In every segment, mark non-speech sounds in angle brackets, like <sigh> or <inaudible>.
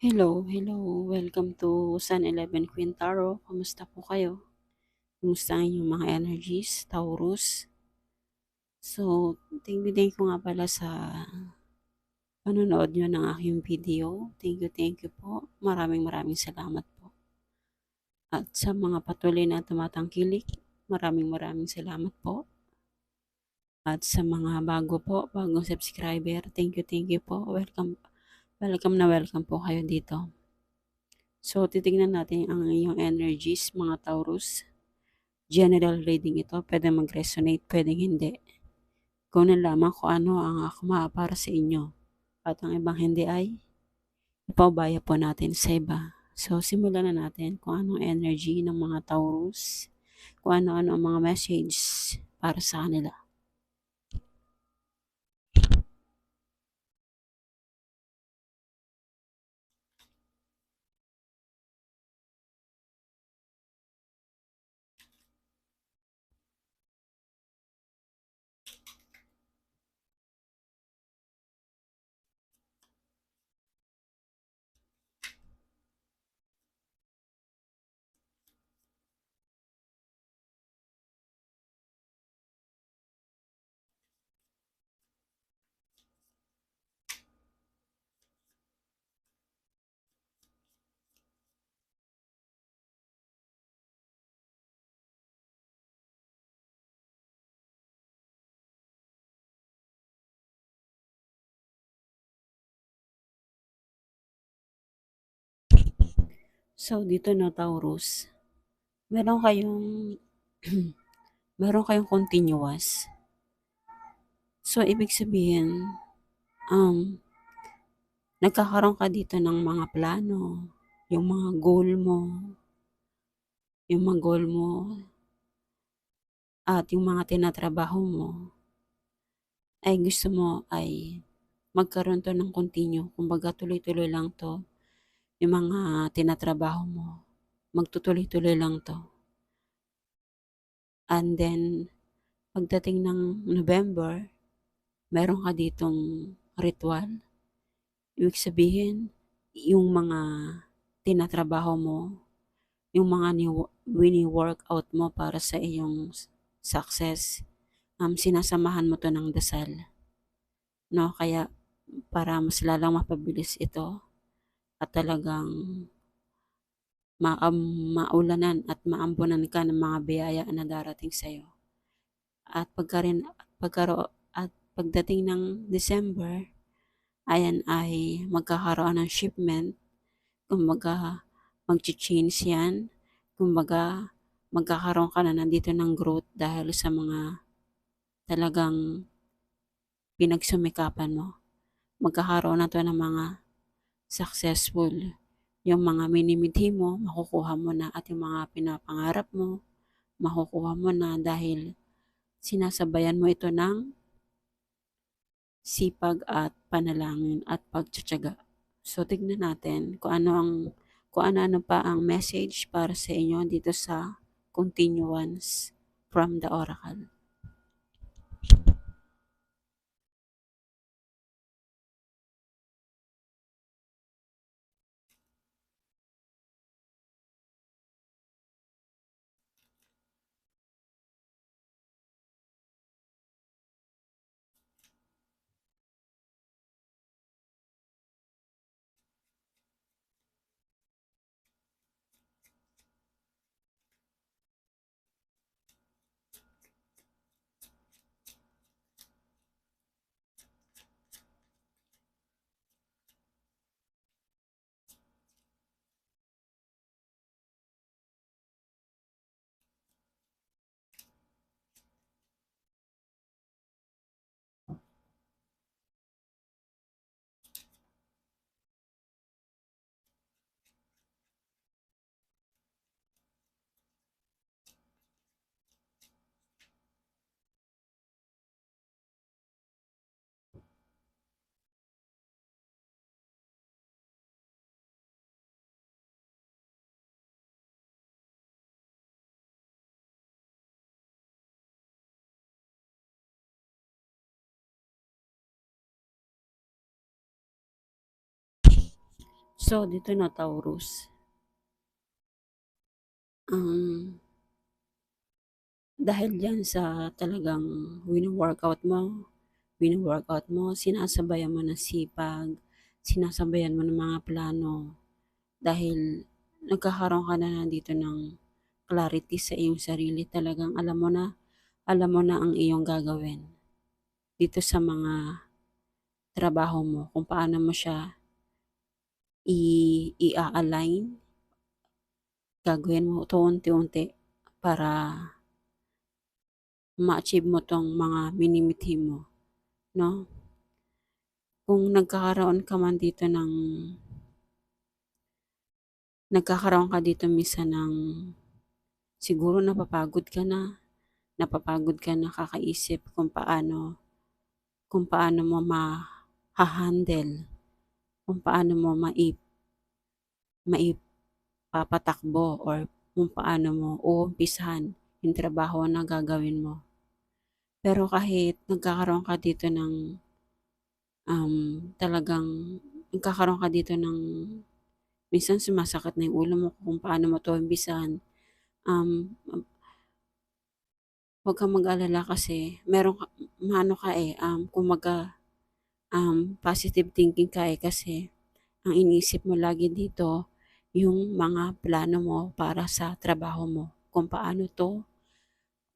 Hello, hello. Welcome to Sun 11 Queen Tarot. Kumusta po kayo? Kumusta ang inyong mga energies, Taurus? So, thank you, thank you nga pala sa panonood nyo ng aking video. Thank you, thank you po. Maraming maraming salamat po. At sa mga patuloy na tumatangkilik, maraming maraming salamat po. At sa mga bago po, bagong subscriber, thank you, thank you po. Welcome, welcome na welcome po kayo dito. So, titignan natin ang iyong energies, mga Taurus. General reading ito, pwede mag-resonate, pwede hindi. Kung na lamang kung ano ang akma para sa inyo. At ang ibang hindi ay ipaubaya po natin sa iba. So, simulan na natin kung anong energy ng mga Taurus, kung ano-ano ang mga message para sa kanila. So, dito na Taurus, meron kayong <clears throat> meron kayong continuous. So, ibig sabihin, um, nagkakaroon ka dito ng mga plano, yung mga goal mo, yung mga goal mo, at yung mga tinatrabaho mo, ay gusto mo ay magkaroon to ng continue. Kumbaga, tuloy-tuloy lang to yung mga tinatrabaho mo, magtutuloy-tuloy lang to. And then, pagdating ng November, meron ka ditong ritual. Ibig sabihin, yung mga tinatrabaho mo, yung mga wini-workout mo para sa iyong success, um, sinasamahan mo to ng dasal. No, kaya para mas lalang mapabilis ito, at talagang ma maulanan at maambunan ka ng mga biyaya na darating sa iyo. At pagka rin, pagkaro, at pagdating ng December, ayan ay magkakaroon ng shipment, kumbaga mag-change yan, kumbaga magkakaroon ka na nandito ng growth dahil sa mga talagang pinagsumikapan mo. Magkakaroon na to ng mga successful. Yung mga minimidhi mo, makukuha mo na at yung mga pinapangarap mo, makukuha mo na dahil sinasabayan mo ito ng sipag at panalangin at pagtsatsaga. So, tignan natin kung ano ang kung ano-ano pa ang message para sa inyo dito sa continuance from the oracle. So, dito na Taurus. Ang dahil diyan sa talagang wino-workout mo, wino-workout mo, sinasabayan mo ng sipag, sinasabayan mo ng mga plano, dahil nagkakaroon ka na dito ng clarity sa iyong sarili. Talagang alam mo na, alam mo na ang iyong gagawin dito sa mga trabaho mo, kung paano mo siya i-align, gagawin mo ito unti-unti para ma-achieve mo tong mga minimithi mo, no? Kung nagkakaroon ka man dito ng nagkakaroon ka dito misa ng siguro napapagod ka na, napapagod ka na kakaisip kung paano kung paano mo ma-handle, kung paano mo maip maipapatakbo or kung paano mo uumpisahan yung trabaho na gagawin mo. Pero kahit nagkakaroon ka dito ng um, talagang nagkakaroon ka dito ng minsan sumasakit na yung ulo mo kung paano mo to umpisahan. Um, huwag kang mag-alala kasi meron ka, maano ka eh, um, kumaga um, positive thinking ka eh kasi ang iniisip mo lagi dito yung mga plano mo para sa trabaho mo. Kung paano to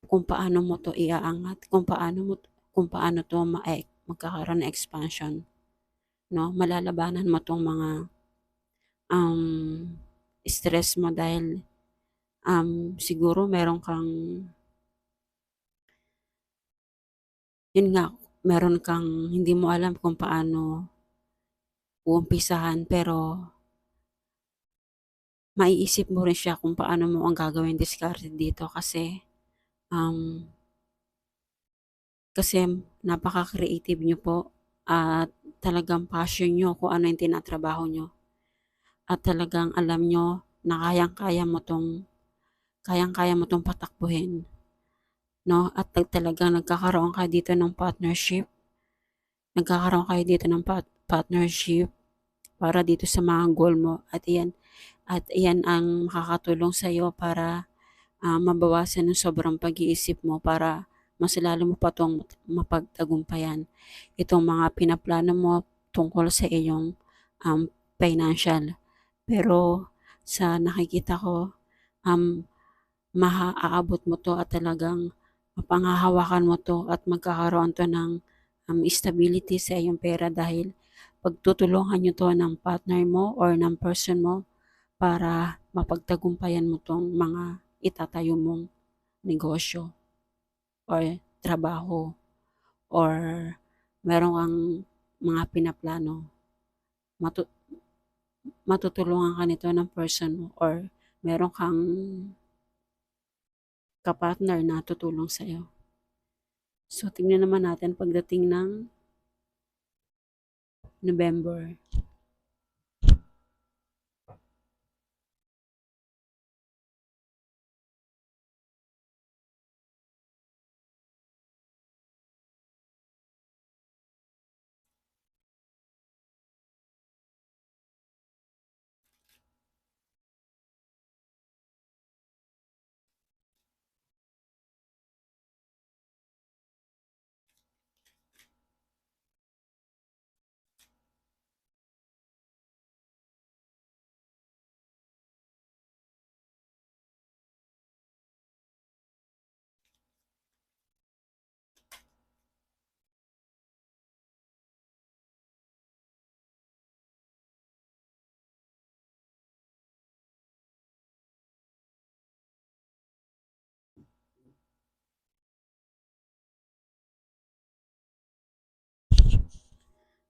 kung paano mo to iaangat, kung paano mo kung paano to ma magkakaroon ng expansion. No? Malalabanan mo tong mga um, stress mo dahil um, siguro meron kang yun nga, meron kang hindi mo alam kung paano uumpisahan pero maiisip mo rin siya kung paano mo ang gagawin discard dito kasi um, kasi napaka-creative nyo po at talagang passion nyo kung ano yung tinatrabaho nyo. At talagang alam nyo na kayang-kaya mo tong kayang-kaya mo tong patakbuhin. No? At talagang nagkakaroon kayo dito ng partnership. Nagkakaroon kayo dito ng pat- partnership para dito sa mga goal mo. At iyan, at iyan ang makakatulong sa iyo para uh, mabawasan ng sobrang pag-iisip mo para mas lalo mo pa itong mapagtagumpayan itong mga pinaplano mo tungkol sa iyong um, financial. Pero sa nakikita ko, um, maaabot mo to at talagang mapangahawakan mo to at magkakaroon to ng um, stability sa iyong pera dahil pagtutulungan nyo to ng partner mo or ng person mo para mapagtagumpayan mo tong mga itatayo mong negosyo or trabaho or meron kang mga pinaplano, matu matutulungan ka nito ng person mo or meron kang kapartner na tutulong sa'yo. So, tingnan naman natin pagdating ng November.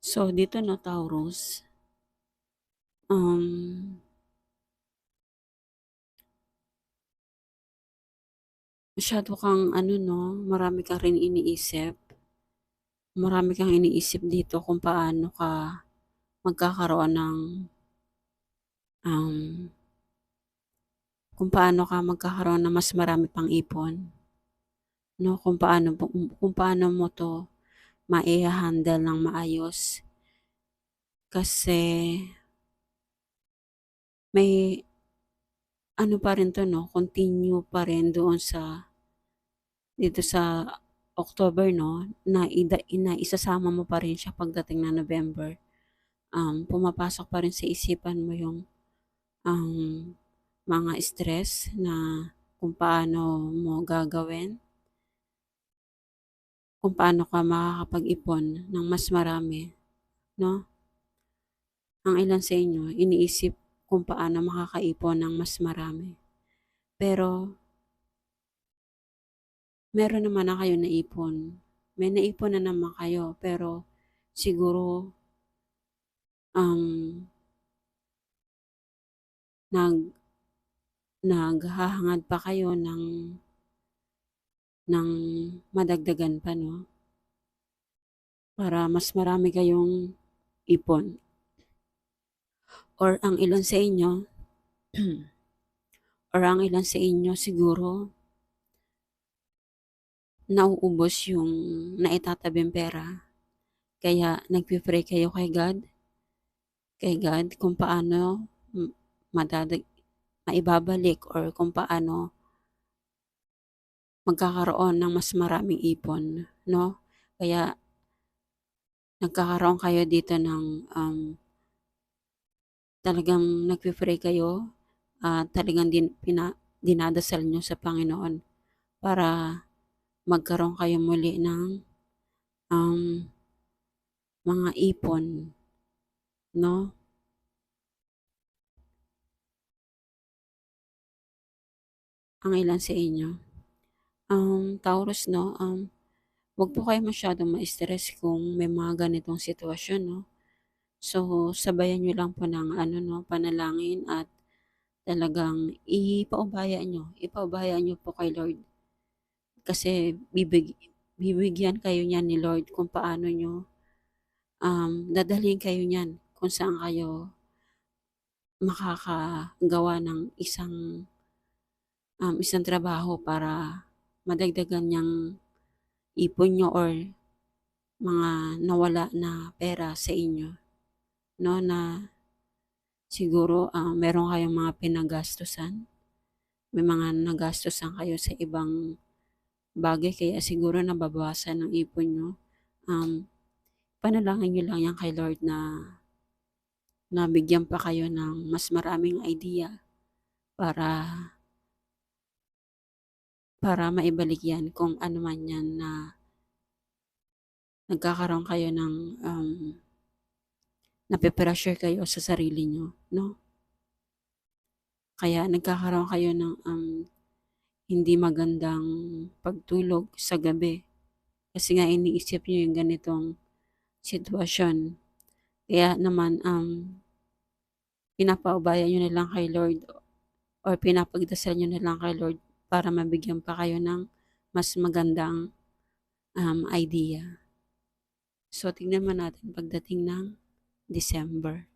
So, dito na Taurus, um, masyado kang ano no, marami kang rin iniisip. Marami kang iniisip dito kung paano ka magkakaroon ng um, kung paano ka magkakaroon ng mas marami pang ipon. No, kung paano kung paano mo to mai-handle ng maayos. Kasi may ano pa rin 'to 'no, continue pa rin doon sa dito sa October 'no, na ida na isasama mo pa rin siya pagdating ng November. Um, pumapasok pa rin sa isipan mo yung, um, mga stress na kung paano mo gagawin. Kung paano ka makakapag-ipon ng mas marami 'no. Ang ilan sa inyo iniisip kung paano makakaipon ng mas marami. Pero meron naman na kayong naipon. May naipon na naman kayo pero siguro um nag naghahangad pa kayo ng ng madagdagan pa 'no. Para mas marami kayong ipon. Or ang ilan sa inyo <clears throat> or ang ilan sa inyo siguro nauubos yung naitatabing pera. Kaya nagpe-pray kayo kay God kay God kung paano madadag maibabalik or kung paano magkakaroon ng mas maraming ipon 'no. Kaya nagkakaroon kayo dito ng, um talagang nagpe-pray kayo at talagang din pina dinadasal niyo sa Panginoon para magkaroon kayo muli ng, um, mga ipon 'no. Ang ilan sa inyo. Um, Taurus 'no, um, wag po kayo masyadong ma-stress kung may mga ganitong sitwasyon 'no. So, sabayan niyo lang po ng ano 'no, panalangin at talagang ipaubaya niyo, ipaubaya niyo po kay Lord. Kasi bibig bibigyan kayo niyan ni Lord kung paano niyo, um, dadalhin kayo niyan kung saan kayo makakagawa ng isang, um, isang trabaho para madagdagan niyang ipon niyo or mga nawala na pera sa inyo 'no, na siguro, ah, meron kayong mga pinaggastusan. May mga nagastusan kayo sa ibang bagay kaya siguro nababawasan ang ipon niyo. Um, panalangin niyo lang 'yan kay Lord na na bigyan pa kayo ng mas maraming idea para para maibalik 'yan kung ano man 'yan na nagkakaroon kayo ng, um, nape-pressure kayo sa sarili niyo 'no. Kaya nagkakaroon kayo ng, um, hindi magandang pagtulog sa gabi kasi nga iniisip niyo yung ganitong sitwasyon. Kaya naman, um, pinapaubaya niyo na lang kay Lord or pinapagdasal niyo na lang kay Lord para mabigyan pa kayo ng mas magandang, um, idea. So, tignan naman natin pagdating ng December.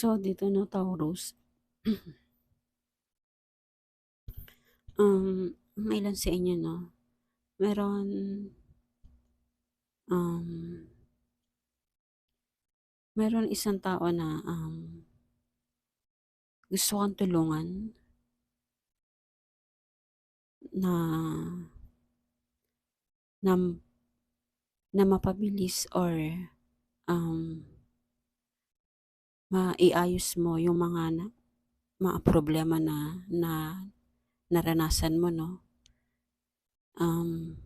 So, dito 'no, Taurus. <clears throat> Um, ang ilan sa inyo 'no, meron um meron isang tao na, um gusto kang tulungan. Na nam na mapabilis or, um maiayos mo yung mga na mga problema na na naranasan mo 'no. Um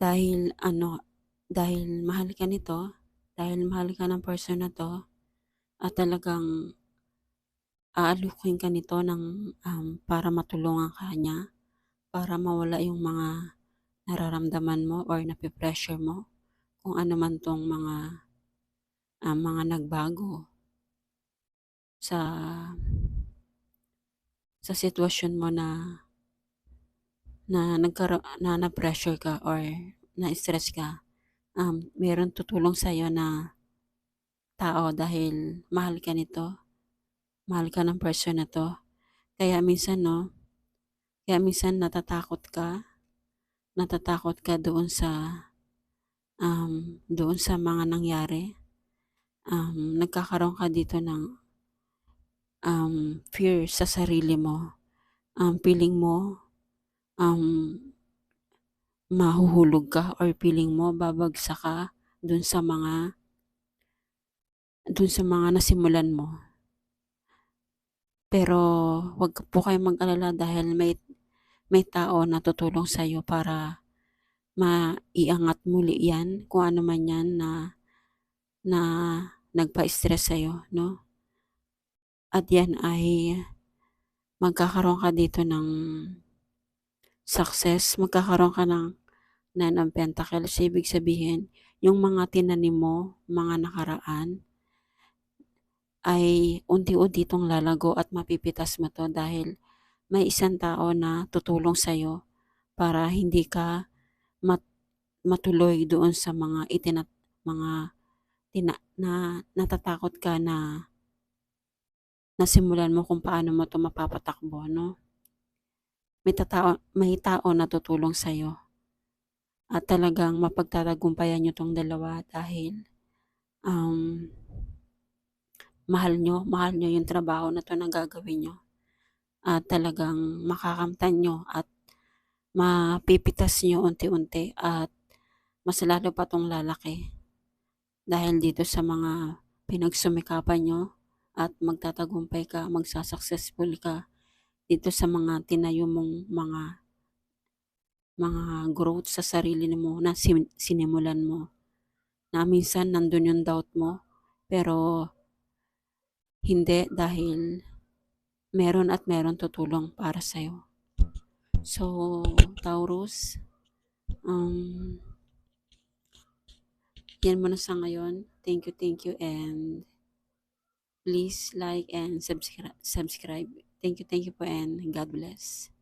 dahil ano, dahil mahal ka nito, dahil mahal ka ng person na 'to, at talagang aalukin ka nito ng, um, para matulungan ka niya, para mawala yung mga nararamdaman mo or nape-pressure mo, kung ano man 'tong mga, ah, mga nagbago sa sa sitwasyon mo na na nagkaro na na-pressure ka or na-stress ka, um, merong tutulong sa'yo na tao dahil mahal ka nito, mahal ka ng person na 'to. Kaya minsan 'no, kaya minsan natatakot ka, natatakot ka doon sa, um, doon sa mga nangyari. Um, nagkakaroon ka dito ng, um, fear sa sarili mo. Um, feeling mo, um, mahuhulog ka or feeling mo babagsak ka dun sa mga dun sa mga nasimulan mo. Pero wag po kayong mag-alala dahil may may tao na tutulong sa'yo para maiangat muli 'yan, kung ano man 'yan na na nagpa-stress sa'yo 'no. At 'yan ay magkakaroon ka dito ng success, magkakaroon ka ng Nine of Pentacles. Ibig sabihin, yung mga tinanim mo, mga nakaraan, ay unti-unti itong lalago at mapipitas mo 'to dahil may isang tao na tutulong sa'yo para hindi ka mat matuloy doon sa mga itinat mga tina na natatakot ka na nasimulan mo kung paano mo 'to mapapatakbo 'no. May tatao may tao na tutulong sa'yo. At talagang mapagtatagumpayan niyo 'tong dalawa dahil, um, mahal niyo, mahal niyo yung trabaho na 'to na gagawin niyo. At talagang makakamtan niyo at mapipitas niyo unti-unti at mas lalo pa 'tong lalaki. Dahil dito sa mga pinagsumikapan niyo at magtatagumpay ka, magsa-successful ka dito sa mga tinayo mong mga mga growth sa sarili mo na sin sinimulan mo. Na minsan nandun yung doubt mo, pero hindi dahil meron at meron tutulong para sa'yo. So, Taurus, um, yan muna sa ngayon. Thank you, thank you, and please like and subscribe. subscribe. Thank you, thank you po, and God bless.